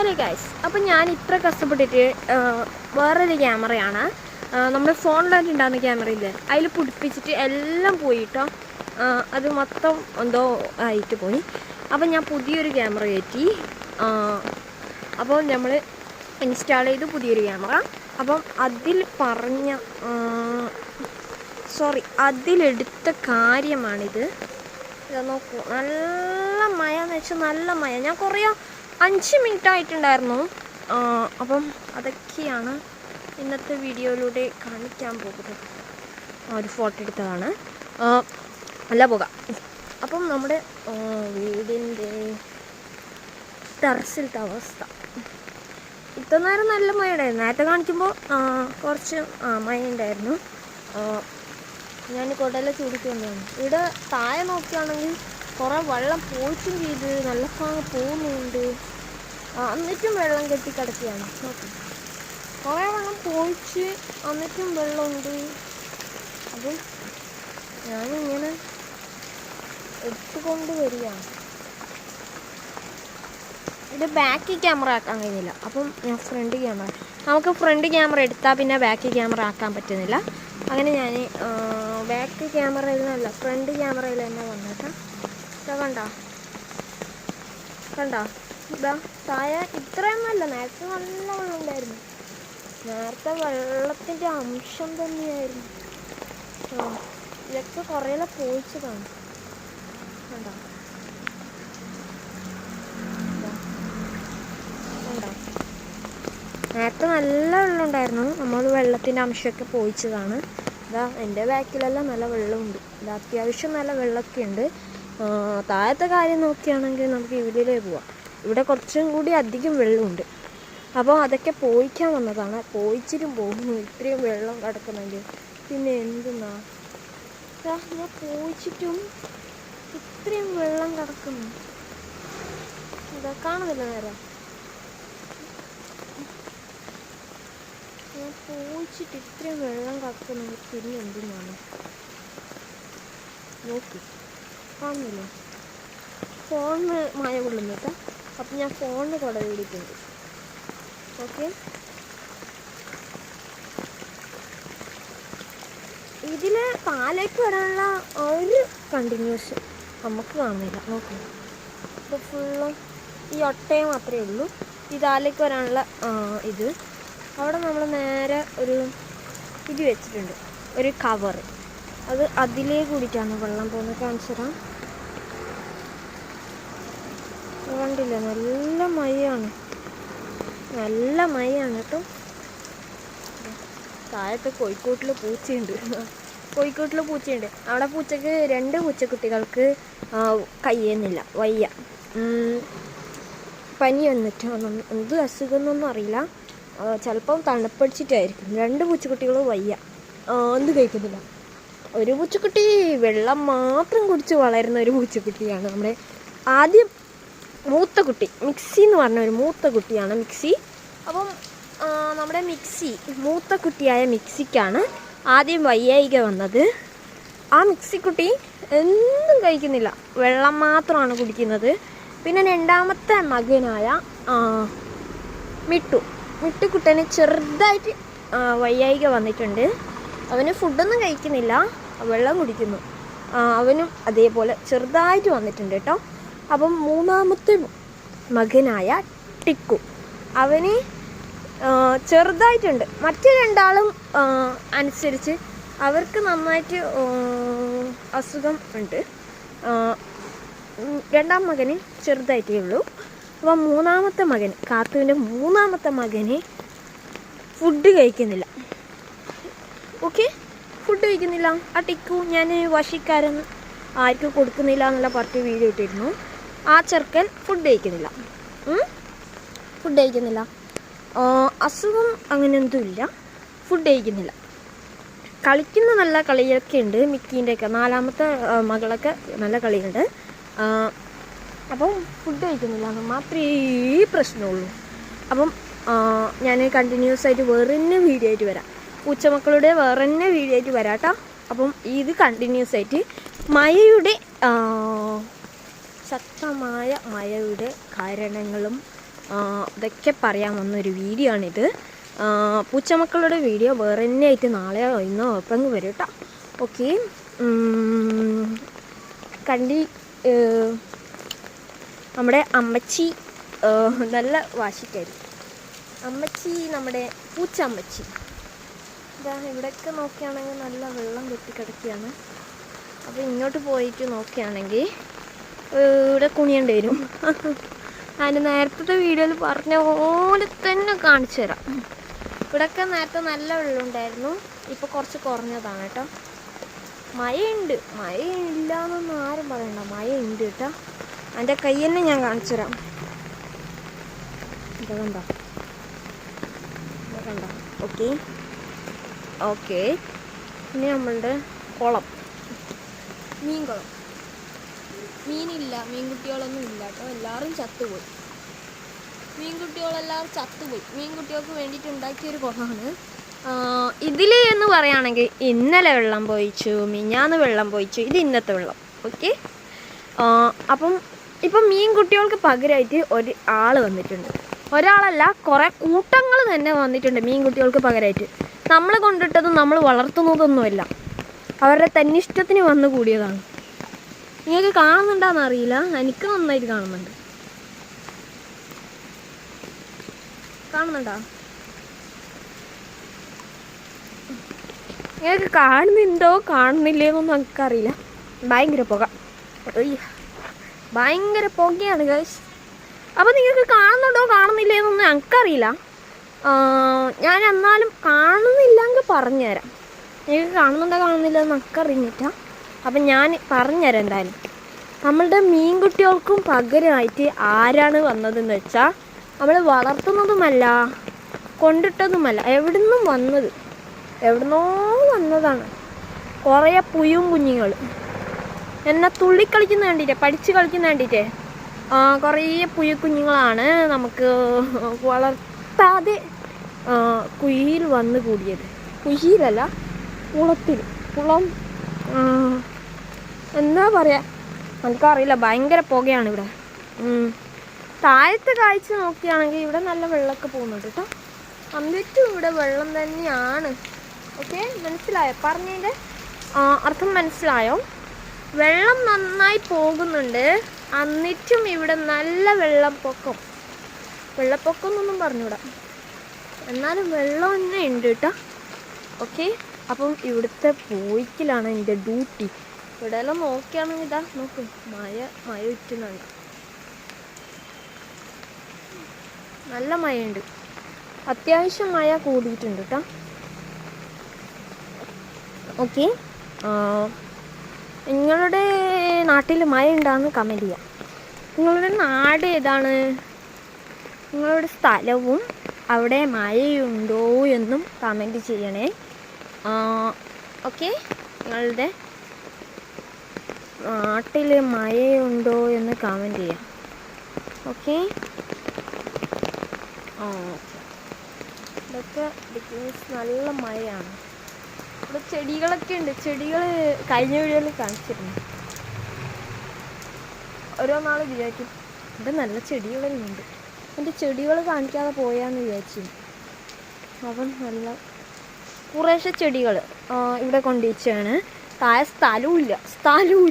Hello guys അപ്പം ഞാൻ ഇത്ര കഷ്ടപ്പെട്ടിട്ട് വേറൊരു ക്യാമറയാണ്. നമ്മുടെ ഫോണിലായിട്ട് ഉണ്ടാകുന്ന ക്യാമറ ഇല്ലേ അതിൽ പിടിപ്പിച്ചിട്ട് എല്ലാം പോയിട്ടോ? അത് മൊത്തം എന്തോ ആയിട്ട് പോയി. അപ്പം ഞാൻ പുതിയൊരു ക്യാമറ കയറ്റി. അപ്പോൾ നമ്മൾ ഇൻസ്റ്റാൾ ചെയ്തു പുതിയൊരു ക്യാമറ. അപ്പം അതിൽ പറഞ്ഞ സോറി അതിലെടുത്ത കാര്യമാണിത്. നോക്കൂ. നല്ല മഴ എന്ന് വെച്ചാൽ നല്ല മയ ഞാൻ കുറേ അഞ്ച് മിനിറ്റ് ആയിട്ടുണ്ടായിരുന്നു അപ്പം അതൊക്കെയാണ് ഇന്നത്തെ വീഡിയോയിലൂടെ കാണിക്കാൻ പോകുന്നത്. ഒരു ഫോട്ടോ എടുത്തതാണ്. അല്ല പോകാം. അപ്പം നമ്മുടെ വീടിന്റെ ടെറസിലത്തെ അവസ്ഥ. ഇത്ര നേരം നല്ല മഴ ഉണ്ടായിരുന്നു നേരത്തെ കാണിക്കുമ്പോൾ കുറച്ച് മഴ ഉണ്ടായിരുന്നു ഞാൻ കുടല ചൂടിക്കൊണ്ടാണ് ഇവിടെ താഴെ നോക്കുകയാണെങ്കിൽ കുറേ വെള്ളം പോയിട്ടും ചെയ്ത് നല്ല ഭാഗം പോകുന്നുണ്ട്. എന്നിട്ടും വെള്ളം കെട്ടി കിടക്കുകയാണ്. കുറേ വെള്ളം പോയിച്ച് എന്നിട്ടും വെള്ളമുണ്ട്. അപ്പം ഞാനിങ്ങനെ എടുത്തുകൊണ്ട് വരികയാണ്. ഇത് ബാക്ക് ക്യാമറ ആക്കാൻ കഴിഞ്ഞില്ല അപ്പം ഞാൻ ഫ്രണ്ട് ക്യാമറ. നമുക്ക് ഫ്രണ്ട് ക്യാമറ എടുത്താൽ പിന്നെ ബാക്ക് ക്യാമറ ആക്കാൻ പറ്റുന്നില്ല. അങ്ങനെ ഞാൻ ബാക്ക് ക്യാമറയിൽ നിന്നല്ല ഫ്രണ്ട് ക്യാമറയിൽ തന്നെ ഇതാ കണ്ടോ? കണ്ടോ? ഇതാ താഴെ ഇത്രയൊന്നുമല്ല നേരത്തെ നല്ല വെള്ളം ഉണ്ടായിരുന്നു നേരത്തെ വെള്ളത്തിന്റെ അംശം തന്നെയായിരുന്നു. ആ ഇതൊക്കെ കുറേല പോയിച്ചതാണ്. കണ്ടോ? നേരത്തെ നല്ല വെള്ളം ഉണ്ടായിരുന്നു നമ്മൾ വെള്ളത്തിന്റെ അംശമൊക്കെ പോയിച്ചതാണ്. ഇതാ എന്റെ ബാക്കിലെല്ലാം നല്ല വെള്ളമുണ്ട്. ഇത് അത്യാവശ്യം നല്ല വെള്ളമൊക്കെ ഉണ്ട് താഴത്തെ കാര്യം നോക്കുകയാണെങ്കിൽ നമുക്ക് ഇവിടെ പോവാം. ഇവിടെ കുറച്ചും കൂടി അധികം വെള്ളമുണ്ട്. അപ്പോൾ അതൊക്കെ പോയിക്കാൻ വന്നതാണ്. പോയിച്ചിരും പോകുന്നു. ഇത്രയും വെള്ളം കിടക്കുന്നെങ്കിൽ പിന്നെ എന്തെന്നാ? ഞാൻ പോയിച്ചിട്ടും ഇത്രയും വെള്ളം കിടക്കുന്നു. ഇതാ കാണുന്നില്ല നേരെ. ഞാൻ പോയിച്ചിട്ട് ഇത്രയും വെള്ളം കിടക്കുന്നു പിന്നെ എന്തെന്നാണ്? നോക്കി. കാണുന്നില്ലേ? ഫോണിന് കൊള്ളുന്നു കൊള്ളുന്നിട്ട് അപ്പം ഞാൻ ഫോണിന് കുട കൂടിയിട്ടുണ്ട് ഓക്കെ? ഇതിൽ പാലേക്ക് വരാനുള്ള ഒരു കണ്ടിന്യൂസ് നമുക്ക് കാണുന്നില്ല. ഓക്കെ. ഇപ്പോൾ ഫുള്ളും ഈ ഒട്ടയെ മാത്രമേ ഉള്ളൂ. ഈ താലേക്ക് വരാനുള്ള ഇത്. അവിടെ നമ്മൾ നേരെ ഒരു ഇത് വെച്ചിട്ടുണ്ട്. ഒരു കവർ അത് അതിലേ കൂടിയിട്ടാണ് വെള്ളം പോകുന്നത്. കാണിച്ചു തരാം ഇത് കണ്ടില്ലേ? നല്ല മയാണ് നല്ല മയാണ് കേട്ടോ. താഴത്തെ കോഴിക്കോട്ടിൽ പൂച്ചയുണ്ട്. കോഴിക്കോട്ടിൽ പൂച്ചയുണ്ട്. അവിടെ പൂച്ചക്ക് രണ്ട് പൂച്ചക്കുട്ടികൾക്ക് കയ്യുന്നില്ല. വയ്യ. പനി വന്നിട്ട് വന്നു. എന്ത് അസുഖം എന്നൊന്നും അറിയില്ല ചിലപ്പം തണുപ്പടിച്ചിട്ടായിരിക്കും. രണ്ട് പൂച്ചക്കുട്ടികളും വയ്യ. എന്ത് കഴിക്കുന്നില്ല? ഒരു പൂച്ചക്കുട്ടി വെള്ളം മാത്രം കുടിച്ച് വളരുന്ന ഒരു പൂച്ചക്കുട്ടിയാണ് നമ്മുടെ ആദ്യം മൂത്ത കുട്ടി മിക്സി എന്ന് പറഞ്ഞ ഒരു മൂത്ത കുട്ടിയാണ് മിക്സി. അപ്പം നമ്മുടെ മിക്സി മൂത്ത കുട്ടിയായ മിക്സിക്കാണ് ആദ്യം വയ്യായിക വന്നത്. ആ മിക്സി കുട്ടി എന്തും കഴിക്കുന്നില്ല. വെള്ളം മാത്രമാണ് കുടിക്കുന്നത്. പിന്നെ രണ്ടാമത്തെ മകനായ മിട്ടു. മിട്ടുക്കുട്ടന് ചെറുതായിട്ട് വയ്യായിക വന്നിട്ടുണ്ട്. അവന് ഫുഡൊന്നും കഴിക്കുന്നില്ല. വെള്ളം കുടിക്കുന്നു. അവനും അതേപോലെ ചെറുതായിട്ട് വന്നിട്ടുണ്ട് കേട്ടോ. അപ്പം മൂന്നാമത്തെ മകനായ ടിക്കു. അവന് ചെറുതായിട്ടുണ്ട്. മറ്റു രണ്ടാളും അനുസരിച്ച് അവർക്ക് നന്നായിട്ട് അസുഖം ഉണ്ട്. രണ്ടാം മകന് ചെറുതായിട്ടേ ഉള്ളൂ. അപ്പം മൂന്നാമത്തെ മകൻ കാത്തുവിന്റെ മൂന്നാമത്തെ മകന് ഫുഡ് കഴിക്കുന്നില്ല. ഓക്കെ ഫുഡ് കഴിക്കുന്നില്ല. ആ ടിക്കു ഞാൻ വശിക്കാരൻ ആർക്കും കൊടുക്കുന്നില്ല എന്നുള്ള പറഞ്ഞ് വീഡിയോ ഇട്ടിരുന്നു. ആ ചെറുക്കൻ ഫുഡ് കഴിക്കുന്നില്ല. ഫുഡ് കഴിക്കുന്നില്ല. അസുഖം അങ്ങനെയൊന്നും ഇല്ല. ഫുഡ് കഴിക്കുന്നില്ല. കളിക്കുന്ന നല്ല കളിയൊക്കെ ഉണ്ട്. മിക്കീന്റെ ഒക്കെ നാലാമത്തെ മകളൊക്കെ നല്ല കളിയുണ്ട് അപ്പം ഫുഡ് കഴിക്കുന്നില്ല എന്ന് മാത്രമേ പ്രശ്നമുള്ളൂ. അപ്പം ഞാൻ കണ്ടിന്യൂസ് ആയിട്ട് വേറെ തന്നെ വീഡിയോ ആയിട്ട് വരാം. പൂച്ചമക്കളുടെ വേറെ തന്നെ വീഡിയോ ആയിട്ട് വരാം കേട്ടോ. അപ്പം ഇത് കണ്ടിന്യൂസ് ആയിട്ട് മഴയുടെ ആ, ശക്തമായ മഴയുടെ കാരണങ്ങളും ഇതൊക്കെ പറയാൻ വന്നൊരു വീഡിയോ ആണിത് പൂച്ചമക്കളുടെ വീഡിയോ വേറെ തന്നെ ആയിട്ട് നാളെയോ ഇന്നോ അപ്പം വരും കേട്ടോ. ഓക്കെ കണ്ടി നമ്മുടെ അമ്മച്ചി നല്ല വാശിക്കാരി. അമ്മച്ചി നമ്മുടെ പൂച്ച അമ്മച്ചി ഇതാ ഇവിടെയൊക്കെ നോക്കുകയാണെങ്കിൽ നല്ല വെള്ളം കെട്ടിക്കിടക്കുകയാണ് അപ്പോൾ ഇങ്ങോട്ട് പോയിട്ട് നോക്കുകയാണെങ്കിൽ ഇവിടെ കുണിയേണ്ടി വരും. അതിന് നേരത്തെ വീഡിയോയിൽ പറഞ്ഞ പോലെ തന്നെ കാണിച്ചു തരാം. ഇവിടെയൊക്കെ നേരത്തെ നല്ല വെള്ളമുണ്ടായിരുന്നു. ഇപ്പോൾ കുറച്ച് കുറഞ്ഞതാണ് കേട്ടോ. മഴയുണ്ട്. മഴ ഇല്ല എന്നൊന്നും ആരും പറയണ്ട. മഴ ഉണ്ട് കേട്ടോ. എന്റെ കൈ തന്നെ ഞാൻ കാണിച്ചു തരാം. കണ്ടോ? കണ്ടോ? ഓക്കെ. ഓക്കെ. ഇനി നമ്മളുടെ കുളം. മീൻ കുളം മീനില്ല മീൻകുട്ടികളൊന്നും ഇല്ല. കേട്ടോ എല്ലാവരും ചത്തുപോയി. മീൻകുട്ടികളെല്ലാവരും ചത്തുപോയി. മീൻകുട്ടികൾക്ക് വേണ്ടിയിട്ട് ഉണ്ടാക്കിയൊരു കുളമാണ് ഇതിൽ എന്ന് പറയുകയാണെങ്കിൽ ഇന്നലെ വെള്ളം പോയിച്ചു മിഞ്ഞാന്ന് വെള്ളം പോയിച്ചു ഇത് ഇന്നത്തെ വെള്ളം. ഓക്കെ? അപ്പം ഇപ്പം മീൻകുട്ടികൾക്ക് പകരമായിട്ട് ഒരു ആൾ വന്നിട്ടുണ്ട്. ഒരാളല്ല കുറേ കൂട്ടങ്ങൾ തന്നെ വന്നിട്ടുണ്ട് മീൻകുട്ടികൾക്ക് പകരമായിട്ട് നമ്മൾ കൊണ്ടിട്ടതും നമ്മൾ വളർത്തുന്നതൊന്നുമല്ല. അവരുടെ തന്നിഷ്ടത്തിന് വന്നു കൂടിയതാണ്. നിങ്ങൾക്ക് കാണുന്നുണ്ടാന്ന് അറിയില്ല. എനിക്ക് നന്നായിട്ട് കാണുന്നുണ്ട്. കാണുന്നുണ്ടോ? നിങ്ങൾക്ക് കാണുന്നുണ്ടോ കാണുന്നില്ലേന്നൊന്നും എനിക്കറിയില്ല ഭയങ്കര പുക. ഭയങ്കര പുകയാണ് ഗൈസ് അപ്പോൾ നിങ്ങൾക്ക് കാണുന്നുണ്ടോ കാണുന്നില്ലേന്നൊന്നും എനിക്കറിയില്ല ഞാൻ എന്നാലും കാണുന്നില്ലെങ്കിൽ പറഞ്ഞുതരാം. നിങ്ങൾക്ക് കാണുന്നുണ്ടോ കാണുന്നില്ല എന്ന് എനിക്കറിഞ്ഞിട്ട അപ്പം ഞാൻ പറഞ്ഞുതരാം എന്തായാലും. നമ്മളുടെ മീൻകുട്ടികൾക്കും പകരമായിട്ട് ആരാണ് വന്നതെന്ന് വെച്ചാൽ നമ്മൾ വളർത്തുന്നതുമല്ല കൊണ്ടിട്ടതുമല്ല എവിടുന്നും വന്നത്. എവിടുന്നോ വന്നതാണ്. കുറേ പുയും കുഞ്ഞുങ്ങൾ എന്നെ തുള്ളിക്കളിക്കുന്ന കണ്ടിട്ടേ പഠിച്ച് കളിക്കുന്ന കണ്ടിട്ടേ കുറേ പുയ കുഞ്ഞുങ്ങളാണ് നമുക്ക് വളർത്താതെ കുയിൽ വന്ന് കൂടിയത്. കുയിലല്ല കുളത്തിൽ. കുളം ആ, എന്താ പറയാ? എനിക്കറിയില്ല ഭയങ്കര പുകയാണ് ഇവിടെ. താഴത്തെ കാഴ്ച നോക്കുകയാണെങ്കിൽ ഇവിടെ നല്ല വെള്ളമൊക്കെ പോകുന്നുണ്ട് കേട്ടോ. അന്നിട്ടും ഇവിടെ വെള്ളം തന്നെയാണ്. ഓക്കെ മനസ്സിലായോ? പറഞ്ഞതിന്റെ അർത്ഥം മനസ്സിലായോ? വെള്ളം നന്നായി പോകുന്നുണ്ട്. എന്നിട്ടും ഇവിടെ നല്ല വെള്ളപ്പൊക്കം. വെള്ളപ്പൊക്കം എന്നൊന്നും പറഞ്ഞുകൂടാ. എന്നാലും വെള്ളം തന്നെ ഉണ്ട് കേട്ടോ. ഓക്കെ അപ്പം ഇവിടുത്തെ പോയിക്കലാണ് എന്റെ ഡ്യൂട്ടി. ഇവിടെ എല്ലാം നോക്കിയാണെങ്കിൽ ഇതാ നോക്കും മഴ മഴ ഉറ്റുന്നുണ്ട് നല്ല. മഴയുണ്ട്. അത്യാവശ്യം മഴ കൂടിയിട്ടുണ്ട് കേട്ടോ. ഓക്കെ. നിങ്ങളുടെ നാട്ടിൽ മഴ ഉണ്ടാന്ന് കമന്റ് ചെയ്യാം. നിങ്ങളുടെ നാട് ഏതാണ്? നിങ്ങളുടെ സ്ഥലവും അവിടെ മഴയുണ്ടോ എന്നും കമന്റ് ചെയ്യണേ. ഓക്കെ. നിങ്ങളുടെ നാട്ടിൽ മഴയുണ്ടോ എന്ന് കമന്റ് ചെയ്യാം. ഓക്കെ ആ ഓക്കെ ഇതൊക്കെ ബിക്കോസ് നല്ല മഴയാണ്. ഇവിടെ ചെടികളൊക്കെ ഉണ്ട്. ചെടികൾ കഴിഞ്ഞ വീഡിയോയിൽ കാണിച്ചിരുന്നു. ഓരോ നാൾ വിചാരിക്കും ഇവിടെ നല്ല ചെടികളെല്ലാം ഉണ്ട് എന്റെ ചെടികൾ കാണിക്കാതെ പോയാന്ന് വിചാരിച്ചു അവൻ നല്ല കുറേശ്ശെ ചെടികൾ ഇവിടെ കൊണ്ടുവച്ചാണ് താഴെ സ്ഥലവും ഇല്ല. സ്ഥലവും